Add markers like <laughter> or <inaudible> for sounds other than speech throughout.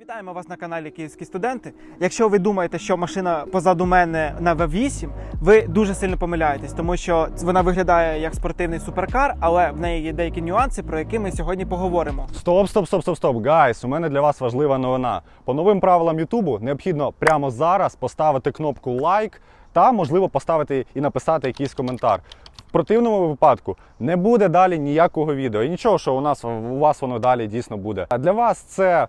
Вітаємо вас на каналі Київські студенти. Якщо ви думаєте, що машина позаду мене на V8, ви дуже сильно помиляєтесь, тому що вона виглядає як спортивний суперкар, але в неї є деякі нюанси, про які ми сьогодні поговоримо. Стоп, стоп, стоп, стоп, стоп. Гайс, у мене для вас важлива новина. По новим правилам Ютубу необхідно прямо зараз поставити кнопку лайк та, можливо, поставити і написати якийсь коментар. В противному випадку не буде далі ніякого відео. І нічого, що у нас у вас воно далі дійсно буде. А для вас це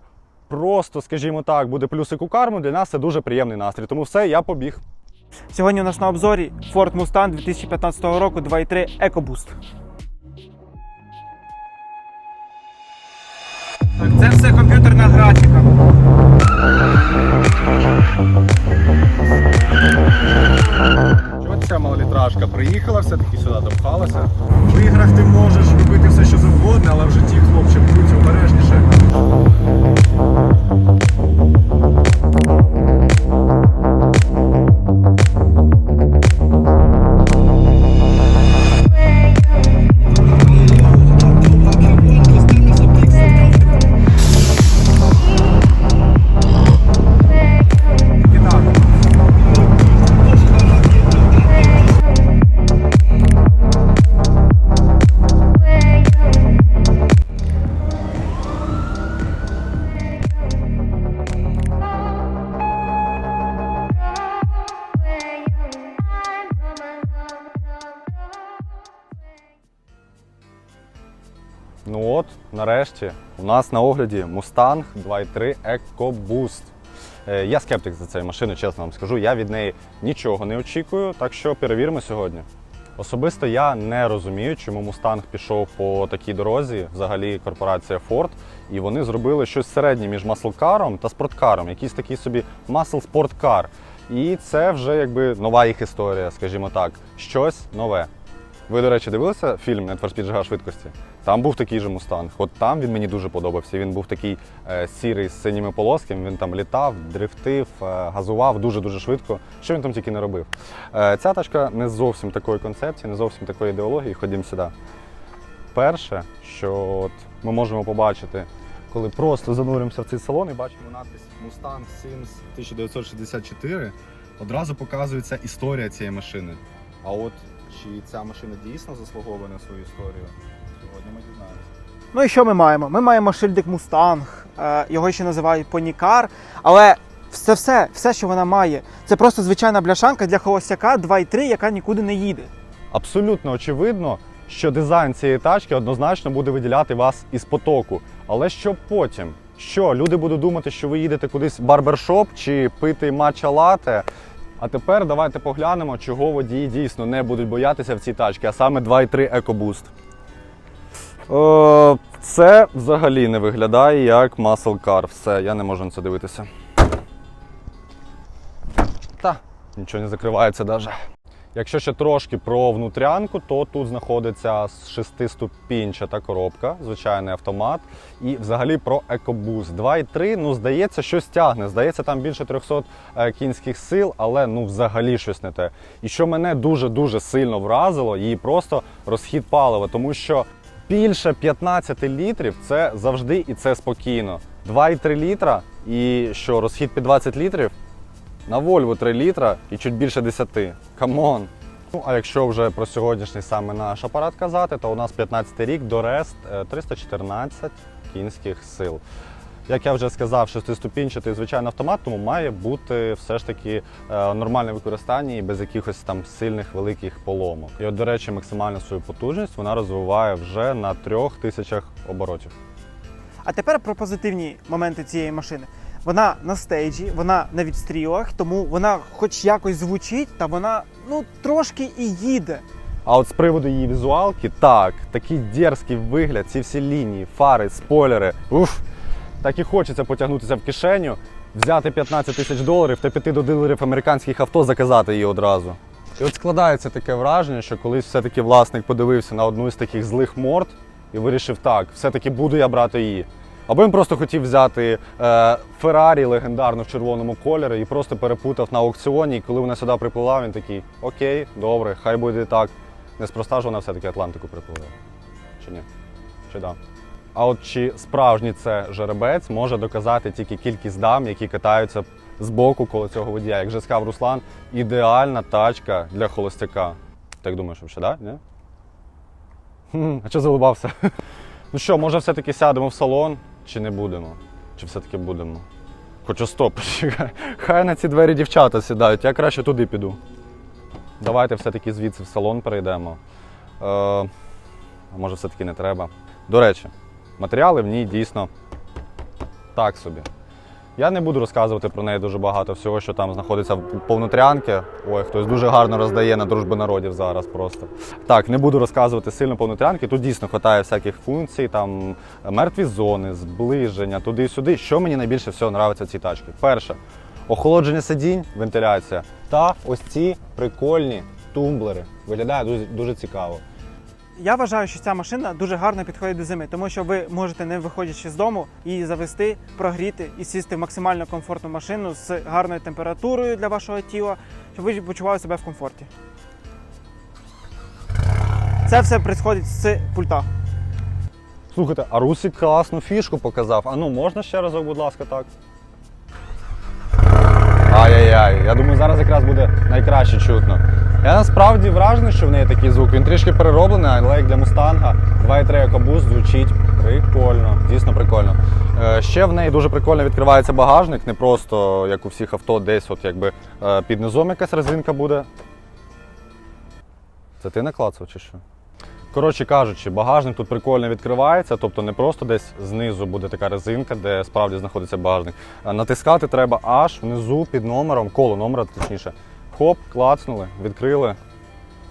просто, скажімо так, буде плюсик у карму. Для нас це дуже приємний настрій. Тому все, я побіг. Сьогодні у нас на обзорі Ford Mustang 2015 року 2.3 EcoBoost. Це все комп'ютерна графіка. Чого ця малолітражка приїхала, все-таки сюди допхалася. В іграх ти можеш робити все, що завгодно, але в житті, хлопче, будь обережніше. Нарешті, у нас на огляді Mustang 2.3 EcoBoost. Я скептик за цією машиною, чесно вам скажу. Я від неї нічого не очікую, так що перевіримо сьогодні. Особисто я не розумію, чому Mustang пішов по такій дорозі, взагалі корпорація Ford, і вони зробили щось середнє між маслкаром та спорткаром, якийсь такий собі масл спорткар. І це вже якби нова їх історія, скажімо так, щось нове. Ви, до речі, дивилися фільм Need for Speed Жага швидкості? Там був такий же мустанг. От там він мені дуже подобався. Він був такий е, сірий з синіми полосками. Він там літав, дрифтив, е, газував дуже-дуже швидко. Що він там тільки не робив. Е, ця тачка не зовсім такої концепції, не зовсім такої ідеології. Ходімо сюди. Перше, що от ми можемо побачити, коли просто зануримося в цей салон і бачимо надпис Mustang Sims 1964, одразу показується історія цієї машини. А от чи ця машина дійсно заслуговує на свою історію? Сьогодні ми дізнаємося. Ну і що ми маємо? Ми маємо шильдик Mustang, е, його ще називають Понікар, але все, все, все, що вона має, це просто звичайна бляшанка для холостяка 2.3, яка нікуди не їде. Абсолютно очевидно, що дизайн цієї тачки однозначно буде виділяти вас із потоку. Але що потім? Що люди будуть думати, що ви їдете кудись в барбершоп чи пити матча лате? А тепер давайте поглянемо, чого водії дійсно не будуть боятися в цій тачці, а саме 2.3 EcoBoost. Е, Це взагалі не виглядає як muscle car. Все, я не можу на це дивитися. Та, нічого не закривається навіть. Якщо ще трошки про внутрянку, то тут знаходиться шестиступінчата коробка, звичайний автомат. І взагалі про EcoBoost 2.3, ну здається, щось тягне. Здається, там більше 300 е, кінських сил, але ну взагалі щось не те. І що мене дуже-дуже сильно вразило, її просто розхід палива, тому що більше 15 літрів це завжди і це спокійно. 2,3 літра і що розхід під 20 літрів. На Volvo 3 літра і чуть більше 10. Камон! Ну, а якщо вже про сьогоднішній саме наш апарат казати, то у нас 15 рік до Рест 314 кінських сил. Як я вже сказав, шестиступінчатий звичайний автомат, тому має бути все ж таки е, нормальне використання і без якихось там сильних великих поломок. І от, до речі, максимальну свою потужність вона розвиває вже на трьох тисячах оборотів. А тепер про позитивні моменти цієї машини. Вона на стейджі, вона на відстрілах, тому вона хоч якось звучить, та вона ну трошки і їде. А от з приводу її візуалки, так, такий дерзкий вигляд, ці всі лінії, фари, спойлери. Уф, так і хочеться потягнутися в кишеню, взяти 15 тисяч доларів та піти до дилерів американських авто, заказати її одразу. І от складається таке враження, що колись все-таки власник подивився на одну з таких злих морд і вирішив, так, все-таки буду я брати її. Або він просто хотів взяти е, Феррарі легендарну в червоному кольорі і просто перепутав на аукціоні. І коли вона сюди приплила, він такий: Окей, добре, хай буде так. Неспроста ж вона все-таки Атлантику приплила. Чи ні? Чи да? А от чи справжній це жеребець може доказати тільки кількість дам, які катаються з боку коло цього водія. Як вже сказав Руслан, ідеальна тачка для холостяка. Так думаєш, що да? Ні? А що залибався? <laughs> Ну що, може все-таки сядемо в салон, чи не будемо? Чи все-таки будемо? Хоча стоп, <laughs> хай на ці двері дівчата сідають, я краще туди піду. Давайте все-таки звідси в салон перейдемо. Е, а може, все-таки не треба. До речі, матеріали в ній дійсно так собі. Я не буду розказувати про неї дуже багато всього, що там знаходиться в повнотрянки. Ой, хтось дуже гарно роздає на дружби народів зараз просто. Так, не буду розказувати сильно повнотрянки. Тут дійсно вистачає всяких функцій, там мертві зони, зближення, туди-сюди. Що мені найбільше всього подобається в цій тачці? Перше, охолодження сидінь, вентиляція. Та ось ці прикольні тумблери. Виглядає дуже, дуже цікаво. Я вважаю, що ця машина дуже гарно підходить до зими, тому що ви можете, не виходячи з дому, її завести, прогріти і сісти в максимально комфортну машину з гарною температурою для вашого тіла, щоб ви почували себе в комфорті. Це все відбувається з пульта. Слухайте, а Русік класну фішку показав. А ну можна ще разок, будь ласка, так? Ай-яй-яй, я думаю, зараз якраз буде найкраще чутно. Я насправді вражений, що в неї такий звук. Він трішки перероблений, але як для мустанга 2.3 EcoBoost звучить прикольно, дійсно прикольно. Е, ще в неї дуже прикольно відкривається багажник, не просто як у всіх авто, десь от якби е, під низом якась резинка буде. Це ти наклацав чи що? Коротше кажучи, багажник тут прикольно відкривається, тобто не просто десь знизу буде така резинка, де справді знаходиться багажник. Натискати треба аж внизу під номером, коло номера, точніше. Хоп, клацнули, відкрили.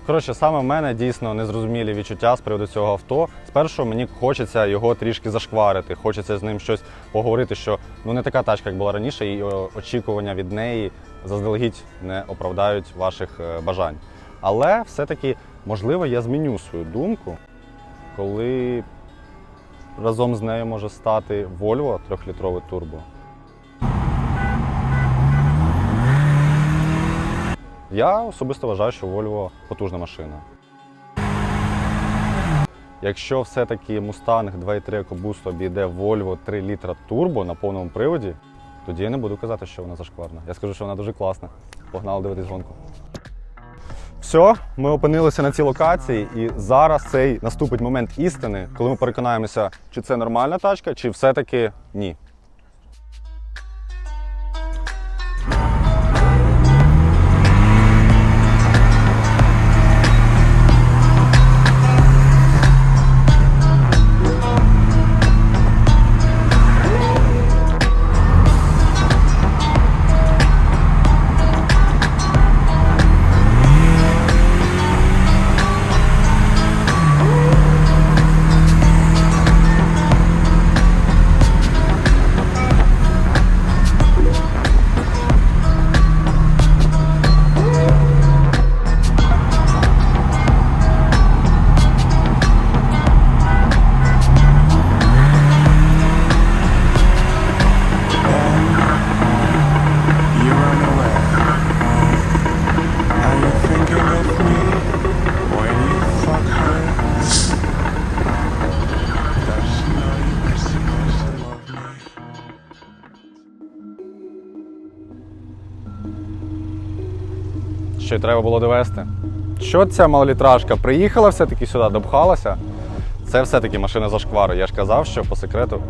Коротше, саме в мене дійсно незрозумілі відчуття з приводу цього авто. Спершу мені хочеться його трішки зашкварити, хочеться з ним щось поговорити, що ну не така тачка, як була раніше, і очікування від неї заздалегідь не оправдають ваших е, бажань. Але все-таки, можливо, я зміню свою думку, коли разом з нею може стати Volvo 3-літровий турбо. Я особисто вважаю, що Volvo потужна машина. Якщо все-таки Mustang 2.3 EcoBoost обійде Volvo 3 літра турбо на повному приводі, тоді я не буду казати, що вона зашкварна. Я скажу, що вона дуже класна. Погнали дивитись гонку. Все, ми опинилися на цій локації, і зараз цей наступить момент істини, коли ми переконаємося, чи це нормальна тачка, чи все-таки ні. Що й треба було довести. Що ця малолітражка приїхала все-таки сюди, допхалася. Це все-таки машина зашквару. Я ж казав, що по секрету.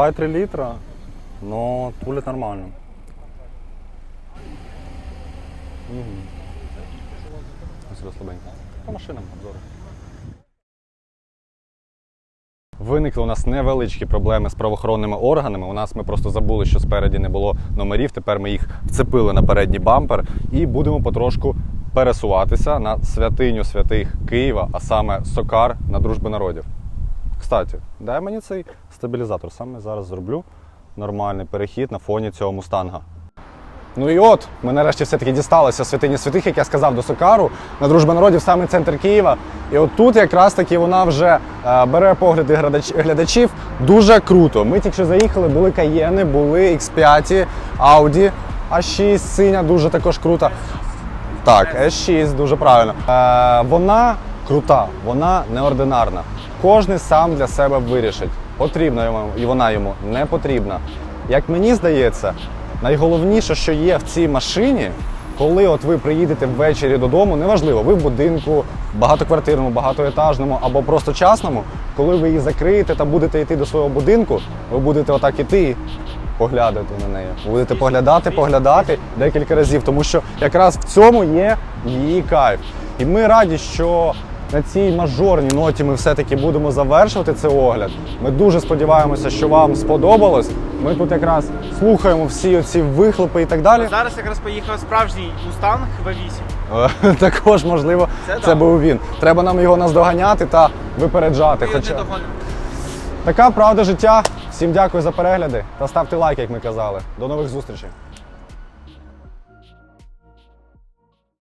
2,3 літра, но тулить нормально. Угу. Ось розслабенько. По машинам обзори. Виникли у нас невеличкі проблеми з правоохоронними органами. У нас ми просто забули, що спереді не було номерів. Тепер ми їх вцепили на передній бампер і будемо потрошку пересуватися на святиню святих Києва, а саме Сокар на дружби народів. Кстати, дай мені цей стабілізатор. Саме зараз зроблю нормальний перехід на фоні цього мустанга. Ну і от, ми нарешті все-таки дісталися святині святих, як я сказав, до Сокару на дружба народів, саме центр Києва. І от тут якраз таки вона вже е, бере погляди глядачів дуже круто. Ми тільки що заїхали, були Каєни, були X5, Audi, A6 синя, дуже також крута. Так, S6, дуже правильно. Е, вона крута, вона неординарна. Кожен сам для себе вирішить, потрібна йому і вона йому не потрібна. Як мені здається, найголовніше, що є в цій машині, коли от ви приїдете ввечері додому, неважливо, ви в будинку, багатоквартирному, багатоетажному або просто частному, коли ви її закриєте та будете йти до свого будинку, ви будете отак іти поглядати на неї. Будете поглядати, поглядати декілька разів, тому що якраз в цьому є її кайф. І ми раді, що на цій мажорній ноті ми все-таки будемо завершувати цей огляд. Ми дуже сподіваємося, що вам сподобалось. Ми тут якраз слухаємо всі оці вихлопи і так далі. Зараз якраз поїхав справжній Мустанг V8. Е, <laughs> Також, можливо, Це це, був він. Треба нам його наздоганяти та випереджати. Ми Хоча така правда життя. Всім дякую за перегляди та ставте лайк, як ми казали. До нових зустрічей.